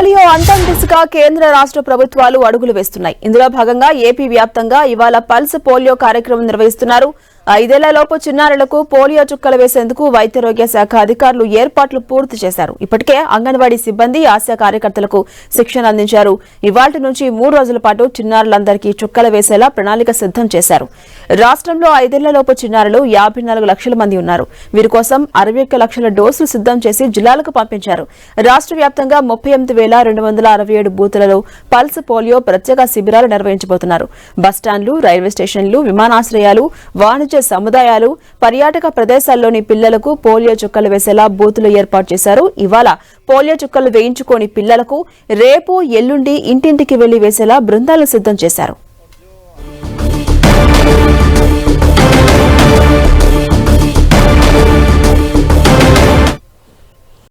Polio అంతం దిశగా కేంద్ర రాష్ట్ర ప్రభుత్వాలు అడుగులు వేస్తున్నాయి. ఇందులో భాగంగా ఏపీ వ్యాప్తంగా ఇవాళ పల్స్ పోలియో కార్యక్రమం నిర్వహిస్తున్నారు. ఐదేళ్ళలోపు చిన్నారులకు పోలియో చుక్కలు వేసేందుకు వైద్యారోగ్య శాఖ అధికారులు ఏర్పాట్లు పూర్తి చేశారు. ఇప్పటికే అంగన్వాడీ సిబ్బంది ఆశా కార్యకర్తలకు శిక్షణ అందించారు. ఇవాళ నుంచి మూడు రోజుల పాటు చిన్నారులందరికీ చుక్కలు వేసేలా ప్రణాళిక సిద్ధం చేశారు. రాష్ట్రంలో ఐదేళ్ళలోపు చిన్నారులు యాభై నాలుగు లక్షల మంది ఉన్నారు. వీరి కోసం అరవై ఒక్క లక్షల డోసులు సిద్ధం చేసి జిల్లాలకు పంపించారు. రాష్ట్ర వ్యాప్తంగా ముప్పై ఎనిమిది వేల రెండు వందల అరవై ఏడు బూతులలో పల్స్ పోలియో ప్రత్యేక శిబిరాలు నిర్వహించబోతున్నారు. బస్టాండ్లు రైల్వే స్టేషన్లు విమానాశ్రయాలు వాణిజ్య సముదాయాలు పర్యాటక ప్రదేశాల్లోని పిల్లలకు పోలియో చుక్కలు వేసేలా బూతులు ఏర్పాటు చేశారు. ఇవాళ పోలియో చుక్కలు వేయించుకోని పిల్లలకు రేపు ఎల్లుండి ఇంటింటికి వెళ్ళి వేసేలా బృందాలు సిద్ధం చేశారు.